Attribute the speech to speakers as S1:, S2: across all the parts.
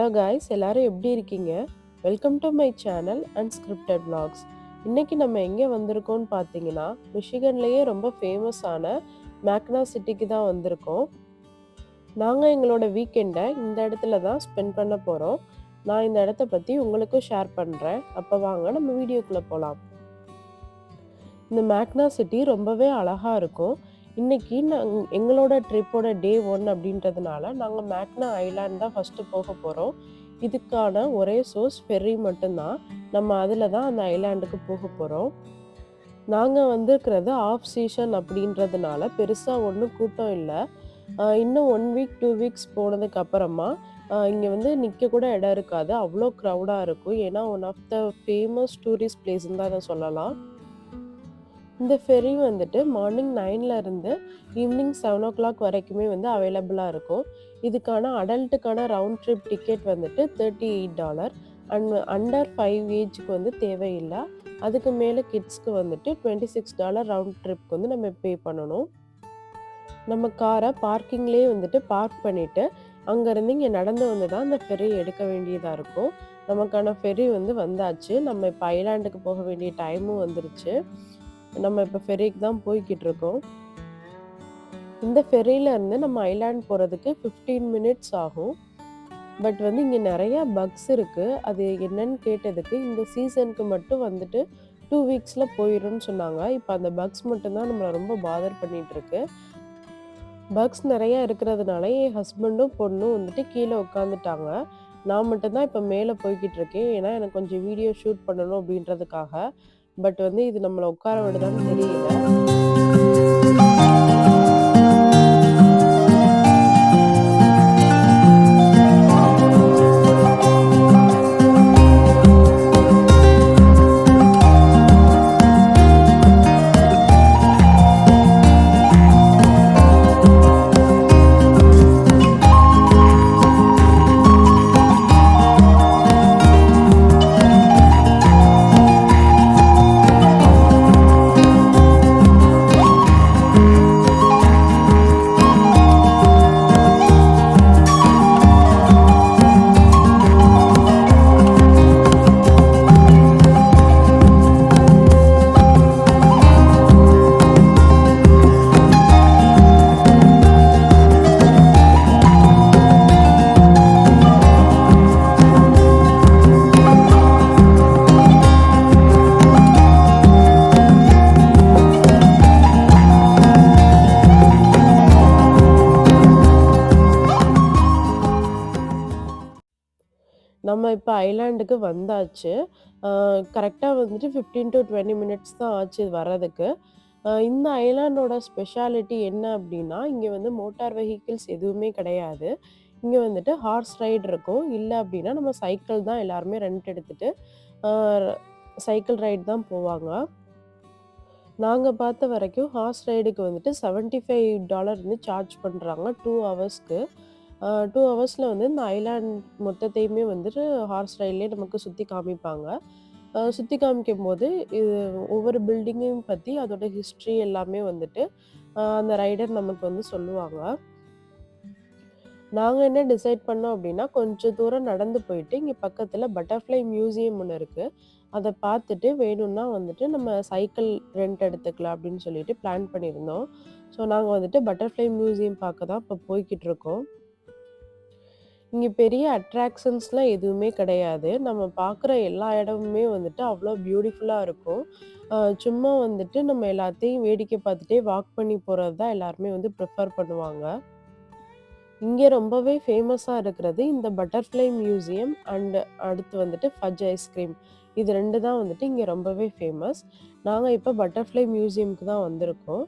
S1: Hello guys எல்லாரும் எப்படி இருக்கீங்க? Welcome to my channel unscripted blogs இன்னைக்கு நம்ம எங்கே வந்திருக்கோம்னு பார்த்தீங்கன்னா மிஷிகன்லேயே ரொம்ப ஃபேமஸான மேக்னா சிட்டிக்கு தான் வந்திருக்கோம். நாங்கள் எங்களோட வீக்கெண்டை இந்த இடத்துல தான் ஸ்பெண்ட் பண்ண போகிறோம் நான் இந்த இடத்த பற்றி உங்களுக்கும் ஷேர் பண்ணுறேன் அப்போ வாங்க நம்ம வீடியோக்குள்ளே போகலாம் இந்த மேக்னா சிட்டி ரொம்பவே அழகாக இருக்கும். இன்னைக்கு நாங் எங்களோட ட்ரிப்போட டே ஒன் அப்படின்றதுனால நாங்கள் மேக்னா ஐலாண்ட் தான் ஃபஸ்ட்டு போக போகிறோம் இதுக்கான ஒரே சோர்ஸ் ஃபெர்ரி மட்டும்தான். நம்ம அதில் தான் அந்த ஐலாண்டுக்கு போக போகிறோம் நாங்கள் வந்திருக்கிறது ஆஃப் சீசன் அப்படின்றதுனால பெருசாக ஒன்றும் கூட்டம் இல்லை. இன்னும் ஒன் வீக் டூ வீக்ஸ் போனதுக்கு அப்புறமா இங்கே வந்து நிற்க கூட இடம் இருக்காது. அவ்வளோ க்ரௌடாக இருக்கும். ஏன்னா one of the famous tourist பிளேஸ்ன்னு தான் அதை சொல்லலாம். இந்த ஃபெரி வந்துட்டு மார்னிங் நைன்லேருந்து ஈவினிங் செவன் ஓ கிளாக் வரைக்குமே வந்து அவைலபிளாக இருக்கும். இதுக்கான அடல்ட்டுக்கான ரவுண்ட் ட்ரிப் டிக்கெட் வந்துட்டு thirty eight dollar and under five ஏஜ்க்கு வந்து தேவையில்லை. அதுக்கு மேலே கிட்ஸ்க்கு வந்துட்டு டுவெண்ட்டி சிக்ஸ் டாலர் ரவுண்ட் ட்ரிப்க்கு வந்து நம்ம பே பண்ணணும். நம்ம காரை பார்க்கிங்லேயே வந்துட்டு பார்க் பண்ணிவிட்டு அங்கேருந்து இங்கே நடந்து வந்து தான் அந்த ஃபெரி எடுக்க வேண்டியதாக இருக்கும். நமக்கான ஃபெரி வந்து வந்தாச்சு. நம்ம இப்போ ஐலாண்டுக்கு போக வேண்டிய டைமும் வந்துருச்சு. நம்ம இப்போ ஃபெரிக்கு தான் போய்கிட்டு இருக்கோம் இந்த ஃபெரியில இருந்து நம்ம ஐலாண்ட் போகிறதுக்கு ஃபிஃப்டீன் மினிட்ஸ் ஆகும். பட் வந்து இங்கே நிறைய பக்ஸ் இருக்குது அது என்னன்னு கேட்டதுக்கு இந்த சீசனுக்கு மட்டும் வந்துட்டு டூ வீக்ஸில் போயிடும்னு சொன்னாங்க. இப்போ அந்த பக்ஸ் மட்டும்தான் நம்மளை ரொம்ப பாதர் பண்ணிகிட்ருக்கு பக்ஸ் நிறையா இருக்கிறதுனால என் ஹஸ்பண்டும் பொண்ணும் வந்துட்டு கீழே உட்காந்துட்டாங்க நான் மட்டும்தான் இப்போ மேலே போய்கிட்டு இருக்கேன் ஏன்னா எனக்கு கொஞ்சம் வீடியோ ஷூட் பண்ணணும் அப்படின்றதுக்காக. பட் வந்து இது நம்மளை உட்கார விடுதான்னு தெரியல. நம்ம இப்போ ஐலாண்டுக்கு வந்தாச்சு. கரெக்டாக வந்துட்டு ஃபிஃப்டீன் டு டுவெண்ட்டி மினிட்ஸ் தான் ஆச்சு இது வர்றதுக்கு. இந்த ஐலாண்டோட ஸ்பெஷாலிட்டி என்ன அப்படின்னா இங்கே வந்து மோட்டார் வெஹிக்கிள்ஸ் எதுவுமே கிடையாது. இங்கே வந்துட்டு ஹார்ஸ் ரைடு இருக்கும். இல்லை அப்படின்னா நம்ம சைக்கிள் தான் எல்லாருமே ரெண்ட் எடுத்துட்டு சைக்கிள் ரைடு தான் போவாங்க. நாங்கள் பார்த்த வரைக்கும் ஹார்ஸ் ரைடுக்கு வந்துட்டு செவன்ட்டி ஃபைவ் டாலர் வந்து சார்ஜ் பண்ணுறாங்க டூ ஹவர்ஸ்க்கு டூ ஹவர்ஸில் வந்து இந்த ஐலாண்ட் மொத்தத்தையுமே வந்துட்டு ஹார்ஸ் ரைட்லேயே நமக்கு சுற்றி காமிப்பாங்க. சுற்றி காமிக்கும் போது இது ஒவ்வொரு பில்டிங்கையும் பற்றி அதோட ஹிஸ்ட்ரி எல்லாமே வந்துட்டு அந்த ரைடர் நமக்கு வந்து சொல்லுவாங்க. நாங்கள் என்ன டிசைட் பண்ணோம் அப்படின்னா கொஞ்சம் தூரம் நடந்து போயிட்டு இங்கே பக்கத்தில் பட்டர்ஃப்ளை மியூசியம் ஒன்று இருக்குது அதை பார்த்துட்டு வேணும்னா வந்துட்டு நம்ம சைக்கிள் ரெண்ட் எடுத்துக்கலாம் அப்படின்னு சொல்லிட்டு பிளான் பண்ணியிருந்தோம். ஸோ நாங்கள் வந்துட்டு பட்டர்ஃப்ளை மியூசியம் பார்க்க தான் இப்போ போய்கிட்டு இருக்கோம். இங்கே பெரிய அட்ராக்ஷன்ஸ்லாம் எதுவுமே கிடையாது. நம்ம பார்க்குற எல்லா இடமுமே வந்துட்டு அவ்வளோ பியூட்டிஃபுல்லாக இருக்கும். சும்மா வந்துட்டு நம்ம எல்லாத்தையும் வேடிக்கை பார்த்துட்டே வாக் பண்ணி போகிறது தான் எல்லாருமே வந்து ப்ரிஃபர் பண்ணுவாங்க. இங்கே ரொம்பவே ஃபேமஸாக இருக்கிறது இந்த பட்டர்ஃப்ளை மியூசியம் அண்டு அடுத்து வந்துட்டு ஃபஜ் ஐஸ்கிரீம் இது ரெண்டு தான் வந்துட்டு இங்கே ரொம்பவே ஃபேமஸ் நாங்கள் இப்போ பட்டர்ஃப்ளை மியூசியம்க்கு தான் வந்திருக்கோம்.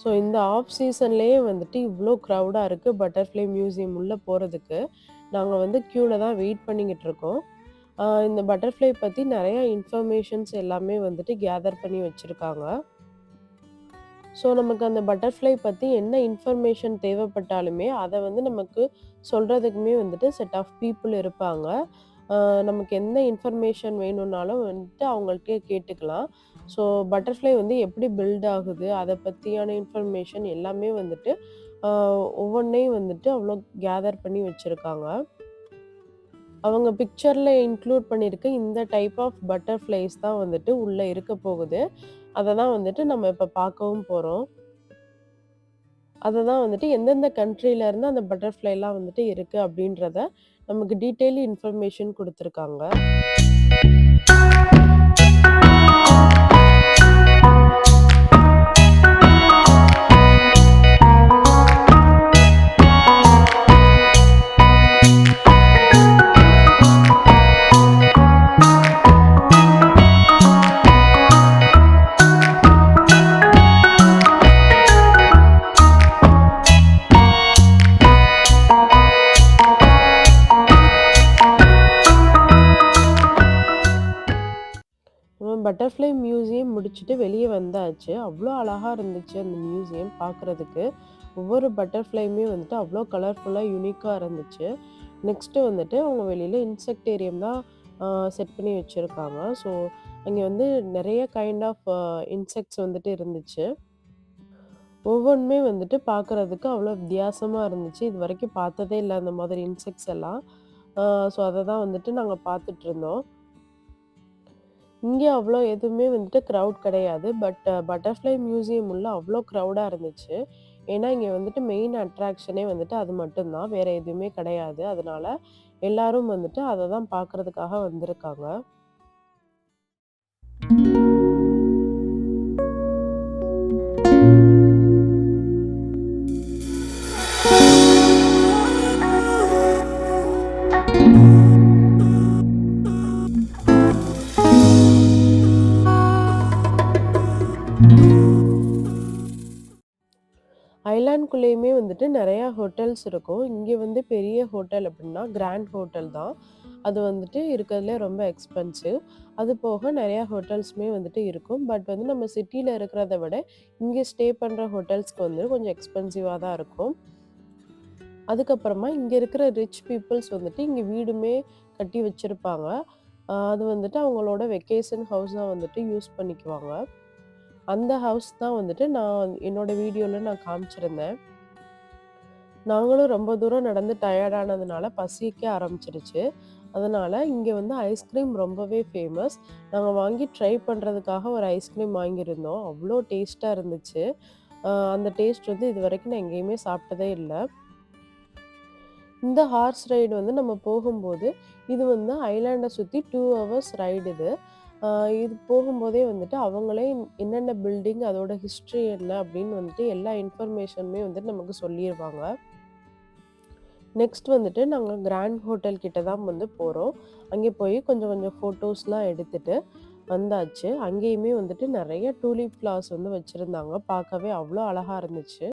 S1: ஸோ இந்த ஆஃப் சீசன்லேயே வந்துட்டு இவ்வளோ க்ரௌடாக இருக்குது பட்டர்ஃப்ளை மியூசியம் உள்ளே போகிறதுக்கு நாங்கள் வந்து க்யூவில் தான் வெயிட் பண்ணிக்கிட்டு இருக்கோம். இந்த பட்டர்ஃப்ளை பற்றி நிறையா இன்ஃபர்மேஷன்ஸ் எல்லாமே வந்துட்டு கேதர் பண்ணி வச்சுருக்காங்க. ஸோ நமக்கு அந்த பட்டர்ஃப்ளை பற்றி என்ன இன்ஃபர்மேஷன் தேவைப்பட்டாலுமே அதை வந்து நமக்கு சொல்கிறதுக்குமே வந்துட்டு செட் ஆஃப் பீப்புள் இருப்பாங்க. நமக்கு எந்த இன்ஃபர்மேஷன் வேணும்னாலும் வந்துட்டு அவங்கள்ட்டே கேட்டுக்கலாம். ஸோ பட்டர்ஃப்ளை வந்து எப்படி பில்ட் ஆகுது அதை பற்றியான இன்ஃபர்மேஷன் எல்லாமே வந்துட்டு ஒவ்வொன்றையும் வந்துட்டு அவ்வளோ கேதர் பண்ணி வச்சுருக்காங்க. அவங்க பிக்சரில் இன்க்ளூட் பண்ணியிருக்க இந்த டைப் ஆஃப் பட்டர்ஃப்ளைஸ் தான் வந்துட்டு உள்ளே இருக்க போகுது. அதை தான் வந்துட்டு நம்ம இப்போ பார்க்கவும் போகிறோம் அதை தான் வந்துட்டு எந்தெந்த கண்ட்ரியிலேருந்து அந்த பட்டர்ஃப்ளைலாம் வந்துட்டு இருக்குது அப்படின்றத நமக்கு டீட்டெயில் இன்ஃபர்மேஷன் குடுத்துருக்காங்க. மியூசியம் முடிச்சுட்டு வெளியே வந்தாச்சு. அவ்வளோ அழகா இருந்துச்சு அந்த மியூசியம் பார்க்குறதுக்கு. ஒவ்வொரு பட்டர்ஃப்ளையுமே வந்துட்டு அவ்வளோ கலர்ஃபுல்லாக யூனிக்காக இருந்துச்சு. நெக்ஸ்ட்டு வந்துட்டு அவங்க வெளியில் இன்செக்டேரியம் தான் செட் பண்ணி வச்சுருக்காங்க ஸோ, அங்கே வந்து நிறைய கைண்ட் ஆஃப் இன்செக்ட்ஸ் வந்துட்டு இருந்துச்சு. ஒவ்வொன்றுமே வந்துட்டு பார்க்குறதுக்கு அவ்வளோ வித்தியாசமாக இருந்துச்சு. இது வரைக்கும் பார்த்ததே இல்லை அந்த மாதிரி இன்செக்ட்ஸ் எல்லாம். ஸோ, அதை தான் வந்துட்டு நாங்க பார்த்துட்டுருந்தோம். இங்கே அவ்வளோ எதுவுமே வந்துட்டு க்ரௌட் கிடையாது. பட் பட்டர்ஃப்ளை மியூசியம் உள்ள அவ்வளோ க்ரௌடாக இருந்துச்சு. ஏன்னா, இங்கே வந்துட்டு மெயின் அட்ராக்ஷனே வந்துட்டு அது மட்டும்தான் வேறு வேற எதுவுமே கிடையாது. அதனால எல்லாரும் வந்துட்டு அதை தான் பார்க்கறதுக்காக வந்திருக்காங்க. ஐலாண்ட்குள்ளேயுமே வந்துட்டு நிறையா ஹோட்டல்ஸ் இருக்கும். இங்கே வந்து பெரிய ஹோட்டல் அப்படின்னா கிராண்ட் ஹோட்டல் தான். அது வந்துட்டு இருக்கிறதுலே ரொம்ப எக்ஸ்பென்சிவ். அது போக நிறையா ஹோட்டல்ஸுமே வந்துட்டு இருக்கும். பட் வந்து நம்ம சிட்டியில் இருக்கிறத விட, இங்கே ஸ்டே பண்ணுற ஹோட்டல்ஸ்க்கு வந்து கொஞ்சம் எக்ஸ்பென்சிவாக தான் இருக்கும். அதுக்கப்புறமா இங்கே இருக்கிற ரிச் பீப்புள்ஸ் வந்துட்டு இங்கே வீடுமே கட்டி வச்சிருப்பாங்க. அது வந்துட்டு அவங்களோட வெக்கேஷன் ஹவுஸாக வந்துட்டு யூஸ் பண்ணிக்குவாங்க. அந்த ஹவுஸ் தான் வந்துட்டு நான் என்னோட வீடியோவில் நான் காமிச்சிருந்தேன். நாங்களும் ரொம்ப தூரம் நடந்து டயர்ட் ஆனதுனால பசிக்க ஆரம்பிச்சிருச்சு அதனால் இங்கே வந்து ஐஸ்கிரீம் ரொம்பவே ஃபேமஸ். நாங்கள் வாங்கி ட்ரை பண்ணுறதுக்காக ஒரு ஐஸ்கிரீம் வாங்கியிருந்தோம். அவ்வளோ டேஸ்ட்டாக இருந்துச்சு. அந்த டேஸ்ட் வந்து இது வரைக்கும் நான் எங்கேயுமே சாப்பிட்டதே இல்லை இந்த ஹார்ஸ் ரைடு வந்து நம்ம போகும்போது, இது வந்து ஐலாண்டை சுற்றி டூ ஹவர்ஸ் ரைடு இது. இது போகும்போதே வந்துட்டு அவங்களே என்னென்ன பில்டிங், அதோட ஹிஸ்ட்ரி என்ன அப்படின்னு வந்துட்டு எல்லா இன்ஃபர்மேஷனுமே வந்துட்டு நமக்கு சொல்லிடுவாங்க நெக்ஸ்ட் வந்துட்டு நாங்கள் கிராண்ட் ஹோட்டல் கிட்ட தான் வந்து போகிறோம் அங்கே போய் கொஞ்சம் கொஞ்சம் ஃபோட்டோஸ்லாம் எடுத்துட்டு வந்தாச்சு. அங்கேயுமே வந்துட்டு நிறைய டூலிப் ஃப்ளவர்ஸ் வந்து வச்சுருந்தாங்க பார்க்கவே அவ்வளோ அழகாக இருந்துச்சு.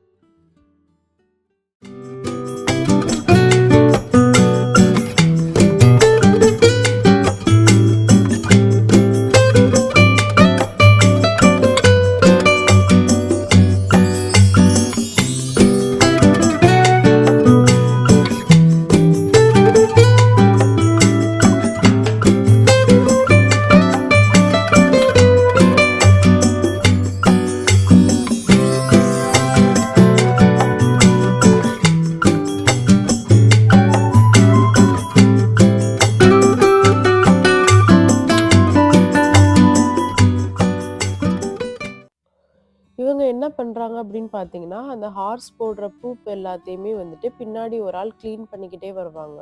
S1: இவங்க என்ன பண்றாங்க அப்படின்னு பார்த்தீங்கன்னா, அந்த ஹார்ஸ் போடுற பூப் எல்லாத்தையுமே வந்துட்டு பின்னாடி ஒரு ஆள் கிளீன் பண்ணிக்கிட்டே வருவாங்க.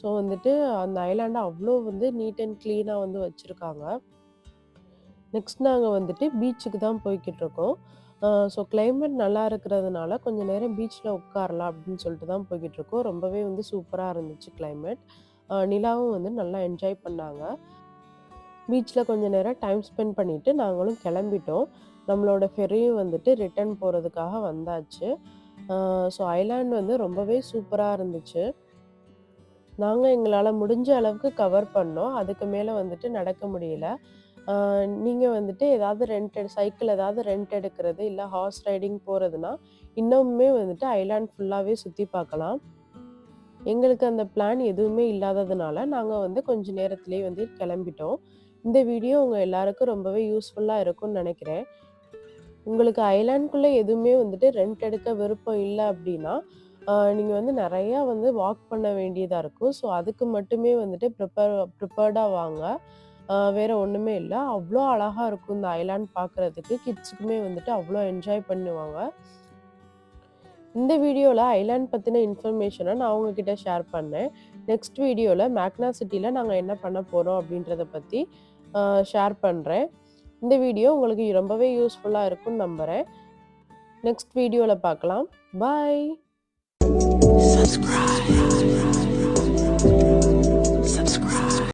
S1: ஸோ வந்துட்டு அந்த ஐலாண்டை அவ்வளோ வந்து நீட் அண்ட் க்ளீனாக வந்து வச்சுருக்காங்க நெக்ஸ்ட் நாங்கள் வந்துட்டு பீச்சுக்கு தான் போய்கிட்டு இருக்கோம் ஸோ கிளைமேட் நல்லா இருக்கிறதுனால கொஞ்ச நேரம் பீச்சில் உட்காரலாம் அப்படின்னு சொல்லிட்டு தான் போய்க்கிட்டுருக்கோம். ரொம்பவே வந்து சூப்பராக இருந்துச்சு கிளைமேட். நிலாவும் வந்து நல்லா என்ஜாய் பண்ணாங்க. பீச்சில் கொஞ்ச நேரம் டைம் ஸ்பெண்ட் பண்ணிவிட்டு நாங்களும் கிளம்பிட்டோம். நம்மளோட ஃபெரியும் வந்துட்டு ரிட்டர்ன் போகிறதுக்காக வந்தாச்சு. ஸோ ஐலேண்ட் வந்து ரொம்பவே சூப்பராக இருந்துச்சு. நாங்கள் எங்களால் முடிஞ்ச அளவுக்கு கவர் பண்ணோம். அதுக்கு மேலே வந்துட்டு நடக்க முடியல. நீங்கள் வந்துட்டு ஏதாவது எடு சைக்கிள் ஏதாவது ரெண்ட் எடுக்கிறது, இல்லை ஹார்ஸ் ரைடிங் போகிறதுனா இன்னமுமே வந்துட்டு ஐலேண்ட் ஃபுல்லாகவே சுற்றி பார்க்கலாம். எங்களுக்கு அந்த பிளான் எதுவுமே இல்லாததுனால, நாங்கள் வந்து கொஞ்ச நேரத்துலேயே வந்து கிளம்பிட்டோம். இந்த வீடியோ உங்கள் எல்லாருக்கும் ரொம்பவே யூஸ்ஃபுல்லாக இருக்கும்னு நினைக்கிறேன் உங்களுக்கு ஐலாண்ட்குள்ளே எதுவுமே வந்துட்டு ரெண்ட் எடுக்க விருப்பம் இல்லை அப்படின்னா, நீங்கள் வந்து நிறையா வந்து வாக் பண்ண வேண்டியதாக இருக்கும். ஸோ அதுக்கு மட்டுமே வந்துட்டு ப்ரிப்பேர் ப்ரிப்பேர்டாக வாங்க. வேறு ஒன்றுமே இல்லை. அவ்வளோ அழகாக இருக்கும் இந்த ஐலாண்ட் பார்க்குறதுக்கு கிட்ஸுக்குமே வந்துட்டு அவ்வளோ என்ஜாய் பண்ணுவாங்க. இந்த வீடியோவில் ஐலாண்ட் பற்றின இன்ஃபர்மேஷனை நான் உங்ககிட்ட ஷேர் பண்ணேன். நெக்ஸ்ட் வீடியோவில் மேக்னா சிட்டியில் நாங்கள் என்ன பண்ண போகிறோம் அப்படின்றத பற்றி ஷேர் பண்ணுறேன் இந்த வீடியோ உங்களுக்கு ரொம்பவே யூஸ்ஃபுல்லாக இருக்கும்னு நம்புகிறேன் நெக்ஸ்ட் வீடியோவில் பார்க்கலாம். பாய்
S2: subscribe.